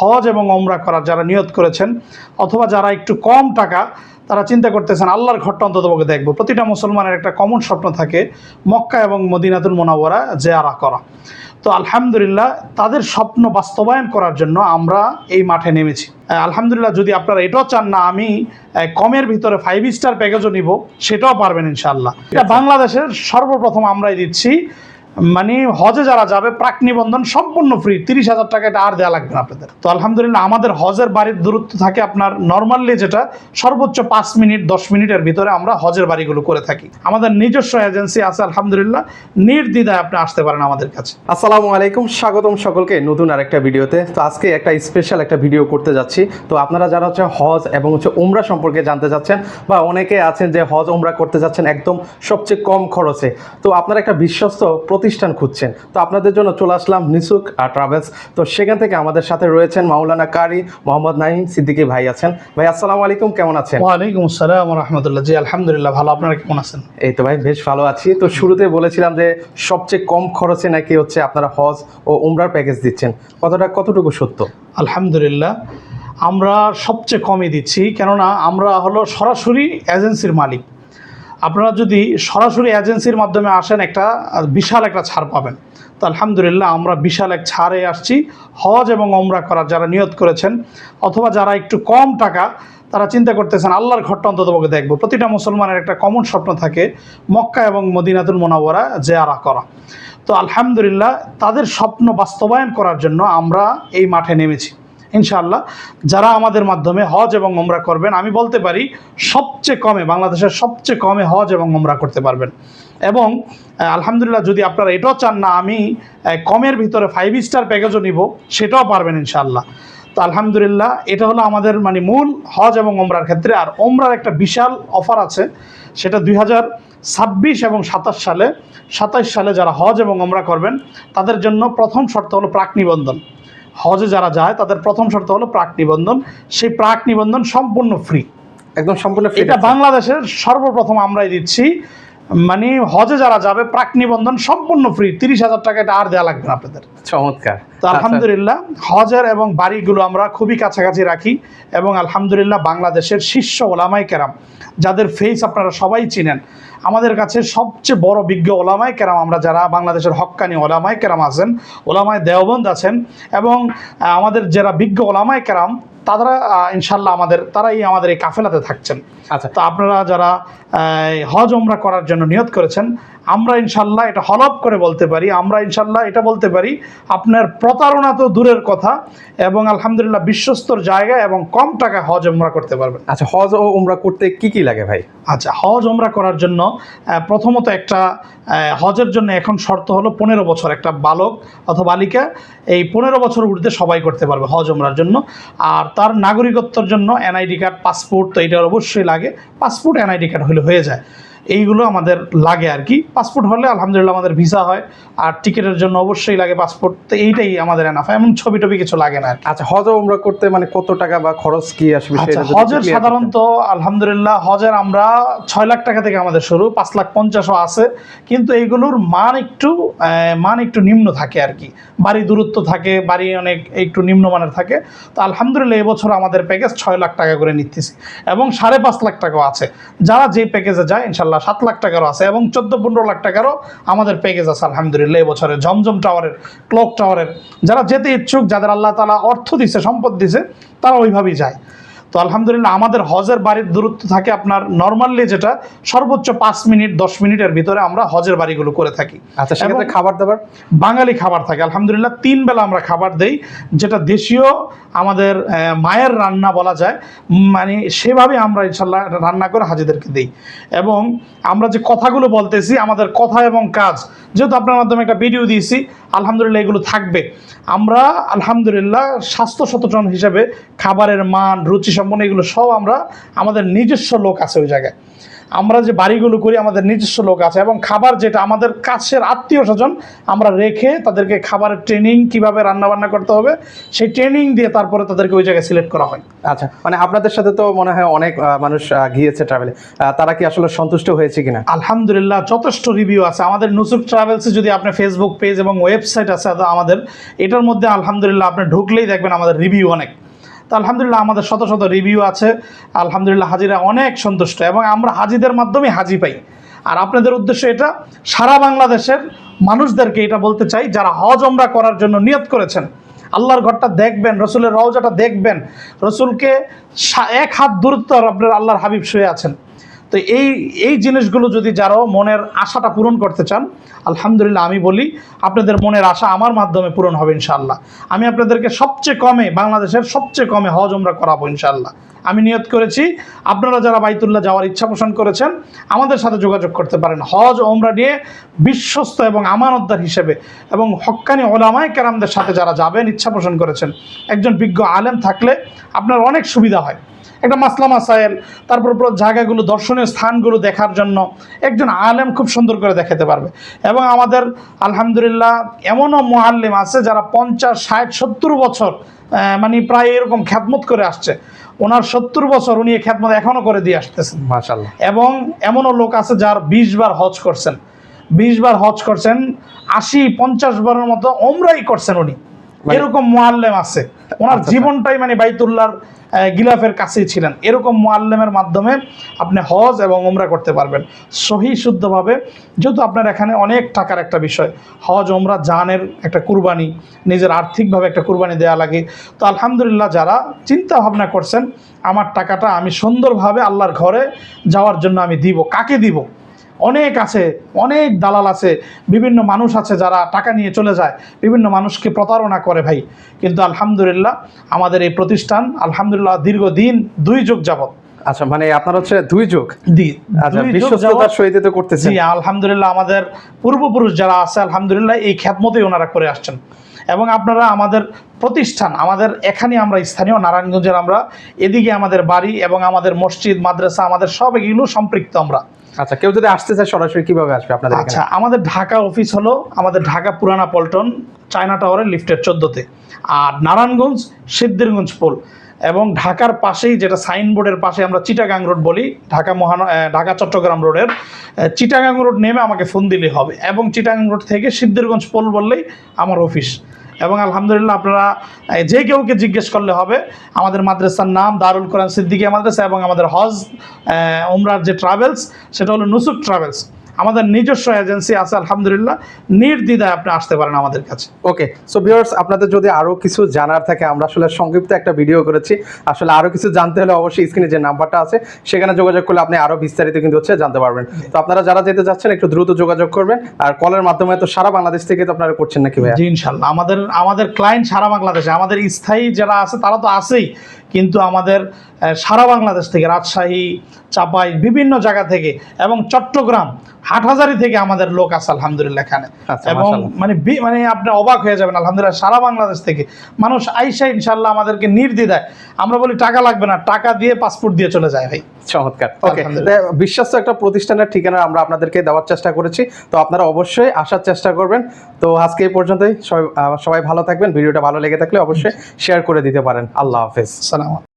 হজ এবং ওমরা করার যারা নিয়ত করেছেন অথবা যারা একটু কম টাকা, তারা চিন্তা করতেছেন, আল্লাহর ঘরটা অন্তত পক্ষে দেখব। প্রতিটা মুসলমানের একটা কমন স্বপ্ন থাকে, মক্কা এবং মদিনাতুল মোনাওয়ারা জেয়ারা করা। তো আলহামদুলিল্লাহ, তাদের স্বপ্ন বাস্তবায়ন করার জন্য আমরা এই মাঠে নেমেছি। আলহামদুলিল্লাহ, যদি আপনারা এটাও চান না, আমি কমের ভিতরে ফাইভ স্টার প্যাকেজও নিব, সেটাও পারবেন ইনশাল্লাহ এটা বাংলাদেশের সর্বপ্রথম আমরাই দিচ্ছি মানে হজে যারা যাবে, প্রাক নিবন্ধন সম্পূর্ণ ফ্রি তিরিশ হাজার টাকা এটা আর দেওয়া লাগবে না আপনাদের। তো আলহামদুলিল্লাহ আমাদের হজের বাড়ির দূরত্ব থাকে আপনার নর্মালি যেটা সর্বোচ্চ পাঁচ মিনিট, দশ মিনিটের ভিতরে আমরা হজের বাড়িগুলো করে থাকি। আমাদের নিজস্ব এজেন্সি আছে, আলহামদুলিল্লাহ, নির্দ্বিধায় আপনি আসতে পারেন আমাদের কাছে। আসসালামু আলাইকুম, স্বাগতম সকলকে নতুন আরেকটা ভিডিওতে। তো আজকে একটা স্পেশাল একটা ভিডিও করতে যাচ্ছি। তো আপনারা যারা হচ্ছে হজ এবং হচ্ছে উমরা সম্পর্কে জানতে চাচ্ছেন বা অনেকে আছেন যে হজ, উমরা করতে যাচ্ছেন একদম সবচেয়ে কম খরচে। তো আপনারা একটা বিশ্বস্ত প্রতিষ্ঠান খুঁজছেন। তো আপনাদের জন্য চলে আসলাম নিসুক আর ট্রাভেলস। তো সেখান থেকে আমাদের সাথে রয়েছেন মাওলানা কারি মোহাম্মদ নাহিম সিদ্দিকী ভাই আছেন। ভাই আসসালামু আলাইকুম কেমন আছেন? ওয়ালাইকুম আসসালাম রহমতুল্লাহ। জি আলহামদুলিল্লাহ ভালো। আপনারা কেমন আছেন? এই তো ভাই বেশ ভালো আছি। তো শুরুতে বলেছিলাম যে সবচেয়ে কম খরচে নাকি হচ্ছে আপনারা হজ ও উমরার প্যাকেজ দিচ্ছেন। কতটা কতটুকু সত্য? আলহামদুলিল্লাহ আমরা সবচেয়ে কমই দিচ্ছি। কেননা আমরা হলো সরাসরি এজেন্সির মালিক। আপনারা যদি সরাসরি এজেন্সির মাধ্যমে আসেন একটা বিশাল একটা ছাড় পাবেন। তো আলহামদুলিল্লাহ আমরা বিশাল এক ছাড়ে আসছি। হজ এবং ওমরা করার যারা নিয়ত করেছেন, অথবা যারা একটু কম টাকা, তারা চিন্তা করতেছেন, আল্লাহর ঘরটা অন্তত পক্ষে দেখব। প্রতিটা মুসলমানের একটা কমন স্বপ্ন থাকে, মক্কা এবং মদিনাতুল মোনাওয়ারা জেয়ারা করা। তো আলহামদুলিল্লাহ, তাদের স্বপ্ন বাস্তবায়ন করার জন্য আমরা এই মাঠে নেমেছি। ইনশাআল্লাহ, যারা আমাদের মাধ্যমে হজ এবং ওমরা করবেন, আমি বলতে পারি সবচেয়ে কমে, বাংলাদেশের সবচেয়ে কমে হজ এবং ওমরা করতে পারবেন। এবং আলহামদুলিল্লাহ যদি আপনারা এটাও চান না, আমি কমের ভিতরে ফাইভ স্টার প্যাকেজও নিব, সেটাও পারবেন ইনশাআল্লাহ। তো আলহামদুলিল্লাহ, এটা হলো আমাদের মানে মূল হজ এবং ওমরার ক্ষেত্রে, আর ওমরার একটা বিশাল অফার আছে, সেটা দুই ছাব্বিশ এবং সাতাশ সালে সাতাশ সালে যারা হজ এবং ওমরা করবেন, তাদের জন্য প্রথম শর্ত হলো প্রাক নিবন্ধন। হজে যারা যায় তাদের প্রথম শর্ত হলো প্রাক নিবন্ধন। সেই প্রাক নিবন্ধন সম্পূর্ণ ফ্রি একদম সম্পূর্ণ ফ্রি এটা বাংলাদেশের সর্বপ্রথম আমরাই দিচ্ছি। মানে হজে যারা যাবে প্রাক নিবন্ধন সম্পূর্ণ ফ্রি তিরিশ হাজার টাকা এটা আর দেওয়া লাগবে না আপনাদের। চমৎকার। তো আলহামদুলিল্লাহ হজের এবং বাড়িগুলো আমরা খুবই কাছাকাছি রাখি এবং আলহামদুলিল্লাহ বাংলাদেশের শীর্ষ ওলামাই কেরাম যাদের ফেস আপনারা সবাই চিনেন আমাদের কাছে সবচেয়ে বড় বিজ্ঞ ওলামাই কেরাম আমরা যারা বাংলাদেশের হক্কানি ওলামাই কেরাম আছেন ওলামায় দেওবন্দ আছেন এবং আমাদের যারা বিজ্ঞ ওলামাই কেরাম তারা ইনশাল্লাহ আমাদের তারাই আমাদের এই কাফেলাতে থাকছেন। আচ্ছা। তো আপনারা যারা হজ ওমরা করার জন্য নিয়ত করেছেন আমরা ইনশাল্লাহ এটা হলপ করে বলতে পারি আমরা ইনশাল্লাহ এটা বলতে পারি আপনার প্রতারণা তো দূরের কথা এবং আলহামদুলিল্লাহ বিশ্বস্তর জায়গা এবং কম টাকা হজ ওমরা করতে পারবেন। আচ্ছা হজ ও উমরা করতে কি কি লাগে ভাই? আচ্ছা হজ ওমরা করার জন্য প্রথমত একটা হজের জন্য এখন শর্ত হলো পনেরো বছর একটা বালক অথবা বালিকা এই পনেরো বছর ঊর্ধ্বে সবাই করতে পারবে হজ ওমরার জন্য। আর তার নাগরিকত্বর জন্য এনআইডি কার্ড পাসপোর্ট তো এটার অবশ্যই লাগে পাসপোর্ট এনআইডি কার্ড হলে হয়ে যায়। এইগুলো আমাদের লাগে আর কি। পাসপোর্ট হলে আলহামদুলিল্লাহ আমাদের ভিসা হয় আর টিকিটের জন্য অবশ্যই লাগে পাসপোর্ট তো এইটাই আমাদের এনাফ এমন ছবি টবি কিছু লাগে না আচ্ছা হজ ও উমরা করতে মানে কত টাকা বা খরচ কি আসবে আচ্ছা হজের সাধারণত আলহামদুলিল্লাহ হজের আমরা ছয় লাখ টাকা থেকে আমাদের শুরু পাঁচ লাখ পঞ্চাশও আছে। কিন্তু এইগুলোর মান একটু মান একটু নিম্ন থাকে আর কি। বাড়ি দূরত্ব থাকে বাড়ি অনেক একটু নিম্নমানের থাকে। তো আলহামদুলিল্লাহ এবছর আমাদের প্যাকেজ ছয় লাখ টাকা করে নিতেছি। এবং সাড়ে পাঁচ লাখ টাকাও আছে। যারা যে প্যাকেজে যায় ইনশাল্লাহ সাত লাখ টাকারও আছে এবং চোদ্দ, পনেরো লাখ টাকারও আমাদের প্যাকেজ আছে, আলহামদুলিল্লাহ এবছরে ঝমঝম টাওয়ারের ক্লক টাওয়ারের। যারা যেতে ইচ্ছুক, যাদের আল্লাহ তালা অর্থ দিছে, সম্পদ দিছে, তারা ওইভাবেই যায়। তো আলহামদুলিল্লাহ আমাদের হজের বাড়ির দূরত্ব থাকে আপনার নর্মালি যেটা সর্বোচ্চ পাঁচ মিনিট দশ মিনিটের ভিতরে আমরা হজের বাড়িগুলো করে থাকি। আচ্ছা সেক্ষেত্রে খাবার দাবার? বাঙালি খাবার থাকে। আলহামদুলিল্লাহ তিন বেলা আমরা খাবার দেই যেটা দেশীয় আমাদের মায়ের রান্না বলা যায়। মানে সেভাবে আমরা ইনশাল্লাহ রান্না করে হাজিদেরকে দিই। এবং আমরা যে কথাগুলো বলতেছি আমাদের কথা এবং কাজ যেহেতু আপনার মাধ্যমে একটা ভিডিও দিয়েছি আলহামদুলিল্লাহ এগুলো থাকবে। আমরা আলহামদুলিল্লাহ স্বাস্থ্য সচেতন হিসেবে খাবারের মান রুচি সম্পন্ন এগুলো সব আমরা আমাদের নিজস্ব লোক আছে ওই জায়গায়। আমরা যে বাড়িগুলো করি আমাদের নিজস্ব লোক আছে এবং খাবার যেটা আমাদের কাছের আত্মীয় স্বজন আমরা রেখে তাদেরকে খাবারের ট্রেনিং কীভাবে রান্না বান্না করতে হবে সেই ট্রেনিং দিয়ে তারপরে তাদেরকে ওই জায়গায় সিলেক্ট করা হয়। আচ্ছা মানে আপনাদের সাথে তো মনে হয় অনেক মানুষ গিয়েছে ট্রাভেলে তারা কি আসলে সন্তুষ্ট হয়েছে কিনা? আলহামদুলিল্লাহ যথেষ্ট রিভিউ আছে। আমাদের নুসুক ট্রাভেলসে যদি আপনি ফেসবুক পেজ এবং ওয়েবসাইট আছে আমাদের এটার মধ্যে আলহামদুলিল্লাহ আপনি ঢুকলেই দেখবেন আমাদের রিভিউ অনেক। তো আলহামদুলিল্লাহ আমাদের শত শত রিভিউ আছে। আলহামদুলিল্লাহ হাজিরা অনেক সন্তুষ্ট এবং আমরা হাজিদের মাধ্যমে হাজি পাই। আর আপনাদের উদ্দেশ্য এটা, সারা বাংলাদেশের মানুষদেরকে এটা বলতে চাই, যারা হজ ওমরা করার জন্য নিয়ত করেছেন, আল্লাহর ঘরটা দেখবেন, রসুলের রওজাটা দেখবেন, রসুলকে এক হাত দূরত্ব আপনার আল্লাহর হাবিব শুয়ে আছেন। তো এই এই জিনিসগুলো যদি যারা মনের আশাটা পূরণ করতে চান, আলহামদুলিল্লাহ আমি বলি, আপনাদের মনের আশা আমার মাধ্যমে পূরণ হবে ইনশাল্লাহ আমি আপনাদেরকে সবচেয়ে কমে, বাংলাদেশের সবচেয়ে কমে হজ আমরা করাবো ইনশাল্লাহ আমি নিয়ত করেছি, আপনারা যারা বাইতুল্লাহ যাওয়ার ইচ্ছা পোষণ করেছেন, আমাদের সাথে যোগাযোগ করতে পারেন। হজ ওমরা নিয়ে বিশ্বস্ত এবং আমানতদার হিসেবে এবং হক্কানি ওলামায় কেরামদের সাথে যারা যাবেন, ইচ্ছা পোষণ করেছেন, একজন বিজ্ঞ আলেম থাকলে আপনার অনেক সুবিধা হয়। একটা মাসলা মাসাইল তারপর পুরো জায়গাগুলো দর্শনীয় স্থানগুলো দেখার জন্য একজন আলেম খুব সুন্দর করে দেখাতে পারবে। এবং আমাদের আলহামদুলিল্লাহ এমনও মোয়াল্লিম আছে যারা পঞ্চাশ ষাট সত্তর বছর মানে প্রায় এরকম খ্যাতমত করে আসছে। ওনার সত্তর বছর উনি এই খ্যাতমত এখনও করে দিয়ে আসতেছেন। মাশাল্লাহ এবং এমনও লোক আছে যার বিশ বার হজ করছেন। বিশ বার হজ করছেন আশি পঞ্চাশ বারের মতো ওমরাই করছেন উনি। মানে- এরকম মোয়াল্লেম আছে। ওনার আচ্ছা, জীবনটাই মানে বাইতুল্লাহর গিলাফের কাছেই ছিলেন। এরকম মোয়াল্লেমের মাধ্যমে আপনি হজ এবং ওমরা করতে পারবেন। সহি শুদ্ধভাবে যেহেতু আপনার এখানে অনেক টাকার একটা বিষয়। হজ ওমরা জানের একটা কুরবানি নিজের আর্থিকভাবে একটা কুরবানি দেওয়া লাগে। তো আলহামদুলিল্লাহ যারা চিন্তা ভাবনা করছেন আমার টাকাটা আমি সুন্দরভাবে আল্লাহর ঘরে যাওয়ার জন্য আমি দিব। কাকে দিব? অনেক আছে অনেক দালাল আছে বিভিন্ন মানুষ আছে যারা টাকা নিয়ে চলে যায় বিভিন্ন মানুষকে প্রতারণা করে ভাই। কিন্তু আলহামদুলিল্লাহ আমাদের এই প্রতিষ্ঠান আলহামদুলিল্লাহ দীর্ঘদিন দুই যুগ যাবত আচ্ছা মানে আপনার হচ্ছে দুই যুগ? আচ্ছা দুই বিশ্বস্ততার সহিত তো করতেছেন। আলহামদুলিল্লাহ আমাদের পূর্বপুরুষ যারা আছে আলহামদুলিল্লাহ এই খ্যাতমতেই ওনারা করে আসছেন। এবং আপনারা আমাদের প্রতিষ্ঠান আমাদের এখানে আমরা স্থানীয় নারায়ণগঞ্জের আমরা এদিকে আমাদের বাড়ি এবং আমাদের মসজিদ মাদ্রাসা আমাদের সব এগুলো সম্পৃক্ত আমরা। আচ্ছা কেউ যদি আসতে চায় সরাসরি কীভাবে আসবে আপনাদের আচ্ছা আমাদের ঢাকা অফিস হলো আমাদের ঢাকা পুরানা পল্টন, চায়না টাওয়ারের লিফটের চোদ্দোতে। আর নারায়ণগঞ্জ, সিদ্ধিরগঞ্জ পোল এবং ঢাকার পাশেই যেটা সাইনবোর্ডের পাশে আমরা চিটাগাং রোড বলি, ঢাকা মহান ঢাকা চট্টগ্রাম রোডের চিটাগাং রোড নেমে আমাকে ফোন দিলে হবে। এবং চিটাগাং রোড থেকে সিদ্ধিরগঞ্জ পোল বললেই আমার অফিস এবং আলহামদুলিল্লাহ আপনারা যে কেউকে জিজ্ঞেস করলে হবে, আমাদের মাদ্রাসার নাম দারুল কোরআন সিদ্দিকিয়া মাদ্রাসা এবং আমাদের হজ উমরার যে ট্রাভেলস সেটা হলো নুসুক ট্রাভেলস আমাদের নিজস্ব এজেন্সি আছে আলহামদুলিল্লাহ। নির্দ্বিধায় আপনি আসতে পারেন আমাদের কাছে। ওকে সো ভিউয়ার্স আপনাদের যদি আরও কিছু জানার থাকে আমরা আসলে সংক্ষিপ্ত একটা ভিডিও করেছি। আসলে আরও কিছু জানতে হলে অবশ্যই স্ক্রিনে যে নাম্বারটা আছে সেখানে যোগাযোগ করলে আপনি আরও বিস্তারিত কিন্তু হচ্ছে জানতে পারবেন। তো আপনারা যারা যেতে যাচ্ছেন একটু দ্রুত যোগাযোগ করবেন। আর কলের মাধ্যমে তো সারা বাংলাদেশ থেকে তো আপনারা করছেন নাকি ভাইয়া? জি ইনশাল্লাহ আমাদের আমাদের ক্লায়েন্ট সারা বাংলাদেশে আমাদের স্থায়ী যারা আছে তারা তো আছেই। কিন্তু আমাদের সারা বাংলাদেশ থেকে রাজশাহী চাপাই বিভিন্ন জায়গা থেকে এবং চট্টগ্রাম হাটহাজারি থেকে আমাদের লোক আছে আলহামদুলিল্লাহ এখানে। আচ্ছা, এবং মানে মানে আপনি অবাক হয়ে যাবেন আলহামদুলিল্লাহ সারা বাংলাদেশ থেকে। মানুষ আইসা ইনশাল্লাহ আমাদেরকে নির্দ্বিধায়। আমরা বলি টাকা লাগবে না টাকা দিয়ে পাসপোর্ট দিয়ে চলে যায় ভাই। চমৎকার। ওকে। বিশ্বস্ত একটা প্রতিষ্ঠানের ঠিকানা আমরা আপনাদেরকে দেওয়ার চেষ্টা করেছি। তো আপনারা অবশ্যই আসার চেষ্টা করবেন। তো আজকে এই পর্যন্তই। সবাই সবাই ভালো থাকবেন। ভিডিওটা ভালো লেগে থাকলে অবশ্যই শেয়ার করে দিতে পারেন। আল্লাহ হাফেজ। সালাম